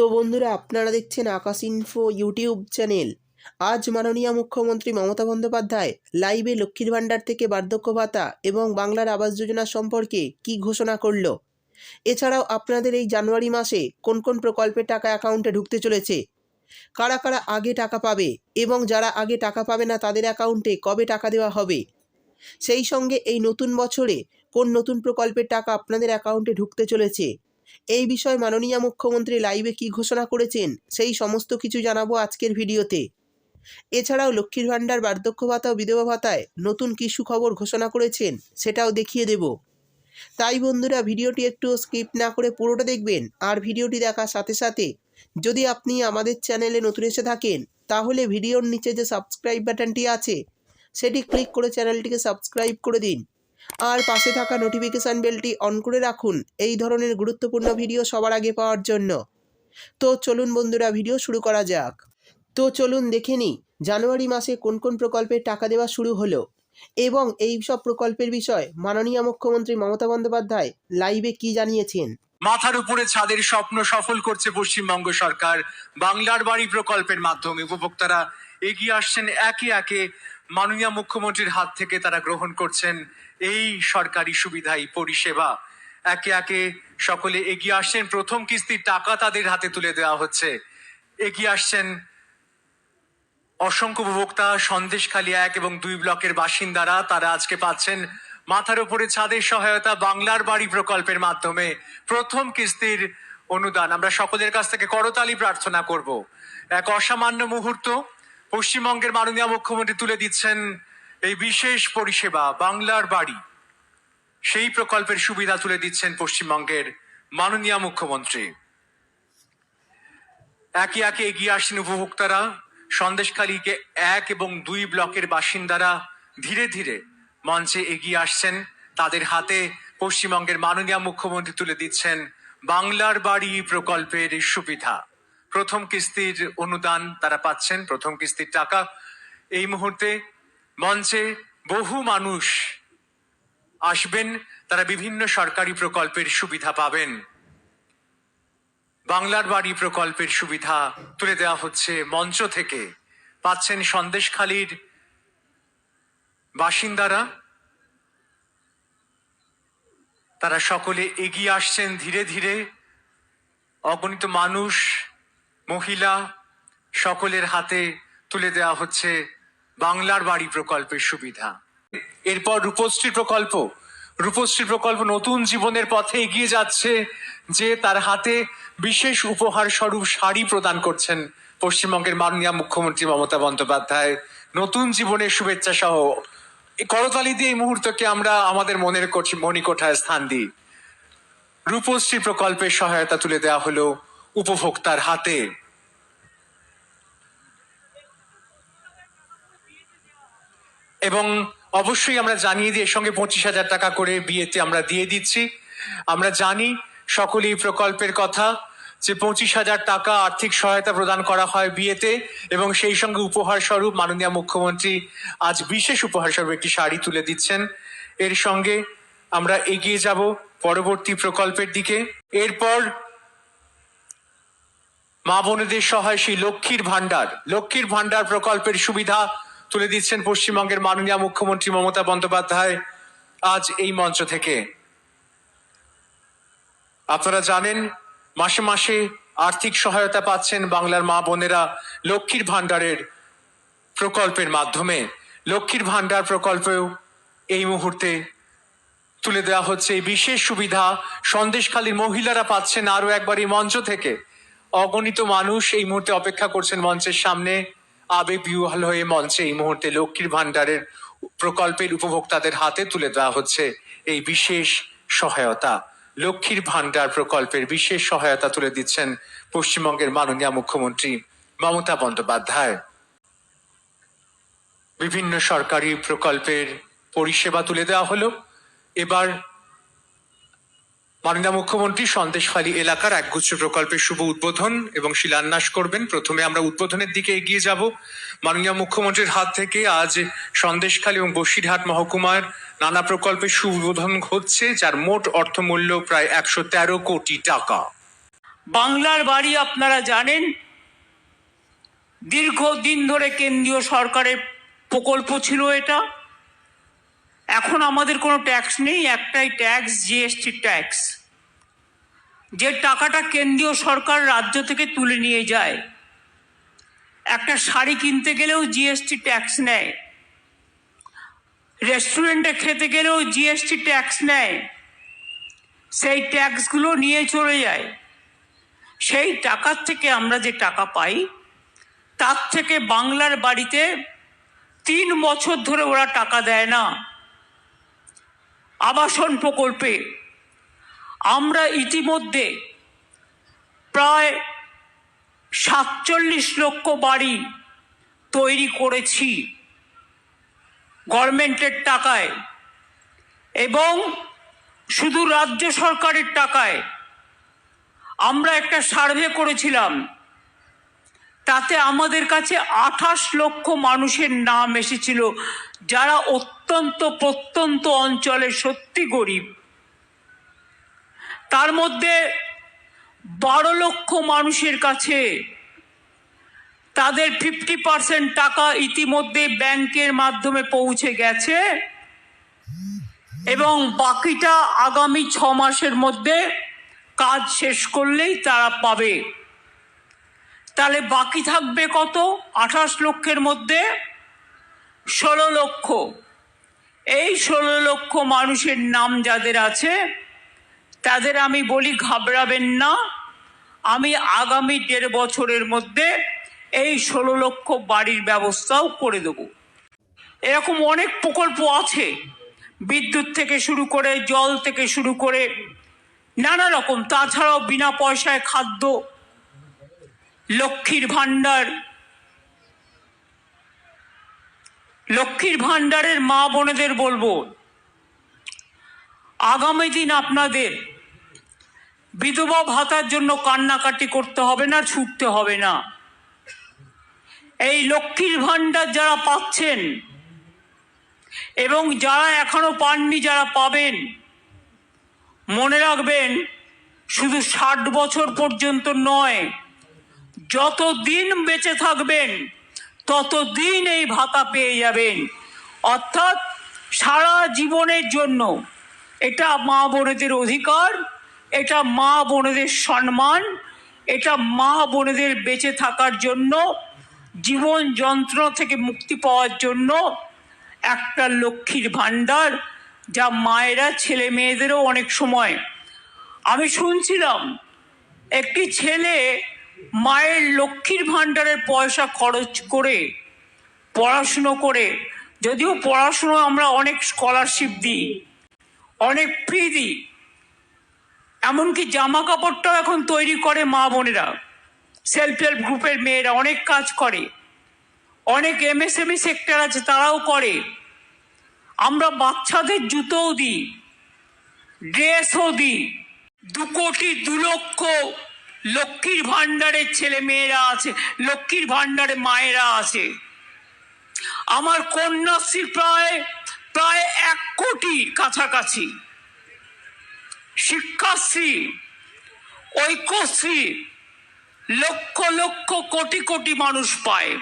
তো বন্ধুরা, আপনারা দেখছেন আকাশ ইনফো ইউটিউব চ্যানেল আজ মাননীয় মুখ্যমন্ত্রী মমতা বন্দ্যোপাধ্যায় লাইভে লক্ষ্মীর ভাণ্ডার থেকে বার্ধক্য ভাতা এবং বাংলার আবাস যোজনা সম্পর্কে কি ঘোষণা করল? এছাড়াও আপনাদের এই জানুয়ারি মাসে কোন কোন প্রকল্পের টাকা অ্যাকাউন্টে ঢুকতে চলেছে? কারা কারা আগে টাকা পাবে এবং যারা আগে টাকা পাবে না, তাদের অ্যাকাউন্টে কবে টাকা দেওয়া হবে? সেই সঙ্গে এই নতুন বছরে কোন নতুন প্রকল্পের টাকা আপনাদের অ্যাকাউন্টে ঢুকতে চলেছে? এই বিষয়ে মাননীয় মুখ্যমন্ত্রী লাইভে কি ঘোষণা করেছেন, সেই সমস্ত কিছু জানাব আজকের ভিডিওতে। এছাড়াও লক্ষ্মীর ভাণ্ডার, বার্ধক্য ভাতা ও বিধবা ভাতায় নতুন কি সুখবর ঘোষণা করেছেন, সেটাও দেখিয়ে দেব। তাই বন্ধুরা, ভিডিওটি একটু স্কিপ না করে পুরোটা দেখবেন, আর ভিডিওটি দেখার সাথে সাথে যদি আপনি আমাদের চ্যানেলে নতুন এসে থাকেন, তাহলে ভিডিওর নিচে যে সাবস্ক্রাইব বাটনটি আছে, সেটি ক্লিক করে চ্যানেলটিকে সাবস্ক্রাইব করে দিন। আর পাশে থাকা নোটিফিকেশান বেলটি অন করে রাখুন। এই ধরনের গুরুত্বপূর্ণ ভিডিও সবার আগে পাওয়ার জন্য। তো চলুন বন্ধুরা ভিডিও শুরু করা যাক। তো চলুন দেখে নিই, জানুয়ারি মাসে কোন কোন প্রকল্পের টাকা দেওয়া শুরু হলো? এবং এই সব প্রকল্পের বিষয় মাননীয় মুখ্যমন্ত্রী মমতা বন্দ্যোপাধ্যায় লাইভে কি জানিয়েছেন? মাথার উপরে ছাদের স্বপ্ন সফল করছে পশ্চিমবঙ্গ সরকার। বাংলার বাড়ি প্রকল্পের মাধ্যমে উপভোক্তারা এগিয়ে আসছেন একে একে। মাননীয় মুখ্যমন্ত্রীর হাত থেকে তারা গ্রহণ করছেন এই সরকারি সুবিধা এই পরিষেবা। একে একে সকলে এগিয়ে আসছেন। প্রথম কিস্তির টাকা তাদের হাতে তুলে দেওয়া হচ্ছে। এগিয়ে আসছেন অসংখ্য উপভোক্তা, সন্দেশখালী এক এবং দুই ব্লকের বাসিন্দারা। তারা আজকে পাচ্ছেন মাথার উপরে ছাদের সহায়তা বাংলার বাড়ি প্রকল্পের মাধ্যমে প্রথম কিস্তির অনুদান। আমরা সকলের কাছ থেকে করতালি প্রার্থনা করব। এক অসামান্য মুহূর্ত। পশ্চিমবঙ্গের মাননীয় মুখ্যমন্ত্রী তুলে দিচ্ছেন এই বিশেষ পরিষেবা, বাংলার বাড়ি। সেই প্রকল্পের সুবিধা তুলে দিচ্ছেন পশ্চিমবঙ্গের মাননীয় মুখ্যমন্ত্রী। একে একে এগিয়ে আসছেন উপভোক্তারা, সন্দেশখালীকে এক এবং দুই ব্লকের বাসিন্দারা ধীরে ধীরে মঞ্চে এগিয়ে আসছেন। তাদের হাতে পশ্চিমবঙ্গের মাননীয় মুখ্যমন্ত্রী তুলে দিচ্ছেন বাংলার বাড়ি প্রকল্পের সুবিধা। প্রথম কিস্তির অনুদান তারা পাচ্ছেন, প্রথম কিস্তির টাকা। এই মুহূর্তে মঞ্চে বহু মানুষ আসবেন, তারা বিভিন্ন সরকারি প্রকল্পের সুবিধা পাবেন। বাংলার বাড়ি প্রকল্পের সুবিধা তুলে দেওয়া হচ্ছে মঞ্চ থেকে। পাচ্ছেন সন্দেশখালীর বাসিন্দারা। তারা সকলে এগিয়ে আসছেন ধীরে ধীরে। অগণিত মানুষ মহিলা সকলের হাতে তুলে দেওয়া হচ্ছে বাংলার বাড়ি প্রকল্পের সুবিধা। এরপর রূপশ্রী প্রকল্প। রূপশ্রী প্রকল্প নতুন জীবনের পথে এগিয়ে যাচ্ছে যে তার হাতে বিশেষ উপহার স্বরূপ শাড়ি প্রদান করছেন পশ্চিমবঙ্গের মাননীয় মুখ্যমন্ত্রী মমতা বন্দ্যোপাধ্যায়। নতুন জীবনের শুভেচ্ছা সহ করতালি দিয়ে এই মুহূর্তকে আমরা আমাদের মনের কঠি- মণিকোঠায় স্থান দিই। রূপশ্রী প্রকল্পের সহায়তা তুলে দেওয়া হলো উপভোক্তার হাতে। এবং অবশ্যই আমরা জানিয়ে দিই, এর সঙ্গে পঁচিশ হাজার টাকা করে বিয়েতে আমরা দিয়ে দিচ্ছি। আমরা জানি সকলে এই প্রকল্পের কথা যে পঁচিশ হাজার টাকা আর্থিক সহায়তা প্রদান করা হয় বিয়েতে এবং সেই সঙ্গে উপহার স্বরূপ মাননীয় মুখ্যমন্ত্রী আজ বিশেষ উপহার স্বরূপ একটি শাড়ি তুলে দিচ্ছেন। এর সঙ্গে আমরা এগিয়ে যাব পরবর্তী প্রকল্পের দিকে। এরপর মা বোনেদের সহায় সেই লক্ষ্মীর ভাণ্ডার। লক্ষ্মীর ভাণ্ডার প্রকল্পের সুবিধা তুলে দিচ্ছেন পশ্চিমবঙ্গের মাননীয় মুখ্যমন্ত্রী মমতা বন্দ্যোপাধ্যায় আজ এই মঞ্চ থেকে। আপনারা জানেন, মাসে মাসে আর্থিক সহায়তা পাচ্ছেন বাংলার মা বোনেরা লক্ষ্মীর ভান্ডারের প্রকল্পের মাধ্যমে। লক্ষ্মীর ভান্ডার প্রকল্পেও এই মুহূর্তে তুলে দেওয়া হচ্ছে। এই বিশেষ সুবিধা সন্দেশখালীর মহিলারা পাচ্ছেন আরও একবার এই মঞ্চ থেকে। অগণিত মানুষ এই মুহূর্তে অপেক্ষা করছেন মঞ্চের সামনে। আবেগ বিহ্বল হয়ে মঞ্চে এই মুহূর্তে লক্ষ্মীর ভান্ডারের প্রকল্পের উপভোক্তাদের হাতে তুলে দেওয়া হচ্ছে এই বিশেষ সহায়তা। লক্ষ্মীর ভান্ডার প্রকল্পের বিশেষ সহায়তা তুলে দিচ্ছেন পশ্চিমবঙ্গের মাননীয় মুখ্যমন্ত্রী মমতা বন্দ্যোপাধ্যায়। বিভিন্ন সরকারি প্রকল্পের পরিষেবা তুলে দেওয়া হলো। এবার মাননীয় মুখ্যমন্ত্রী, সন্দেশখালী এলাকার একগুচ্ছ প্রকল্পের শুভ উদ্বোধন এবং শিলান্যাস করবেন। প্রথমে আমরা উদ্বোধনের দিকে এগিয়ে যাব। মাননীয় মুখ্যমন্ত্রীর হাত থেকে আজ সন্দেশখালী এবং বসিরহাট মহকুমার নানা প্রকল্পের শুভ উদ্বোধন হচ্ছে যার মোট অর্থমূল্য প্রায় একশো তেরো কোটি টাকা। বাংলার বাড়ি আপনারা জানেন, দীর্ঘদিন ধরে কেন্দ্রীয় সরকারের প্রকল্প ছিল এটা। এখন আমাদের কোনো ট্যাক্স নেই, একটাই ট্যাক্স জিএসটি ট্যাক্স যে টাকাটা কেন্দ্রীয় সরকার রাজ্য থেকে তুলে নিয়ে যায়, একটা শাড়ি কিনতে গেলেও জিএসটি ট্যাক্স নেয় রেস্টুরেন্টে খেতে গেলেও জিএসটি ট্যাক্স নেয়, সেই ট্যাক্সগুলো নিয়ে চলে যায়। সেই টাকার থেকে আমরা যে টাকা পাই, তার থেকে বাংলার বাড়িতে তিন বছর ধরে ওরা টাকা দেয় না। আবাসন প্রকল্পে আমরা ইতিমধ্যে প্রায় সাতচল্লিশ লক্ষ বাড়ি তৈরি করেছি গভর্নমেন্টের টাকায় এবং শুধু রাজ্য সরকারের টাকায়। আমরা একটা সার্ভে করেছিলাম তাতে আমাদের কাছে আঠাশ লক্ষ মানুষের নাম এসেছিল, যারা অত্যন্ত প্রত্যন্ত অঞ্চলে সত্যি গরিব। তার মধ্যে বারো লক্ষ মানুষের কাছে তাদের ফিফটি পার্সেন্ট টাকা ইতিমধ্যে ব্যাংকের মাধ্যমে পৌঁছে গেছে এবং বাকিটা আগামী ছ মাসের মধ্যে কাজ শেষ করলেই তারা পাবে। তাহলে বাকি থাকবে কত? আঠাশ লক্ষের মধ্যে ষোলো লক্ষ। এই ষোলো লক্ষ মানুষের নাম যাদের আছে, তাদের আমি বলি ঘাবড়াবেন না। আমি আগামী দেড় বছরের মধ্যে এই ষোলো লক্ষ বাড়ির ব্যবস্থাও করে দেব। এরকম অনেক প্রকল্প আছে। বিদ্যুৎ থেকে শুরু করে, জল থেকে শুরু করে নানা রকম। তাছাড়াও বিনা পয়সায় খাদ্য লক্ষ্মীর ভাণ্ডার। লক্ষ্মীর ভাণ্ডারের মা বোনেদের বলব, আগামী দিন আপনাদের বিধবা ভাতার জন্য কান্নাকাটি করতে হবে না, ছুটতে হবে না। এই লক্ষ্মীর ভাণ্ডার যারা পাচ্ছেন এবং যারা এখনও পাননি, যারা পাবেন, মনে রাখবেন, শুধু ষাট বছর পর্যন্ত নয় যত দিন বেঁচে থাকবেন, ততদিন এই ভাতা পেয়ে যাবেন। অর্থাৎ সারা জীবনের জন্য এটা মা বোনেদের অধিকার, এটা মা বোনেদের সম্মান, এটা মা বোনেদের বেঁচে থাকার জন্য, জীবন যন্ত্রণা থেকে মুক্তি পাওয়ার জন্য একটা লক্ষ্মীর ভাণ্ডার যা মায়েরা, ছেলে মেয়েদেরও অনেক সময়। আমি শুনছিলাম, একটি ছেলে মায়ের লক্ষ্মীর ভাণ্ডারের পয়সা খরচ করে পড়াশুনো করে, যদিও পড়াশুনো আমরা অনেক স্কলারশিপ দিই, অনেক ফ্রি দিই, এমনকি জামা কাপড়টাও এখন তৈরি করে মা বোনেরা সেলফ হেল্প গ্রুপের মেয়েরা অনেক কাজ করে, অনেক এমএসএমই সেক্টর আছে তারাও করে, আমরা বাচ্চাদের জুতোও দিই ড্রেসও দিই, দু কোটি, দু লক্ষ লক্ষ্মীর ভাণ্ডারের ছেলে মেয়েরা আছে, লক্ষ্মীর ভাণ্ডারে মায়েরা আছে। আমার কন্যাশ্রী প্রায় প্রায় এক কোটি কাছাকাছি। শিক্ষাশ্রী, ঐক্যশ্রী, লক্ষ লক্ষ কোটি কোটি মানুষ পায়।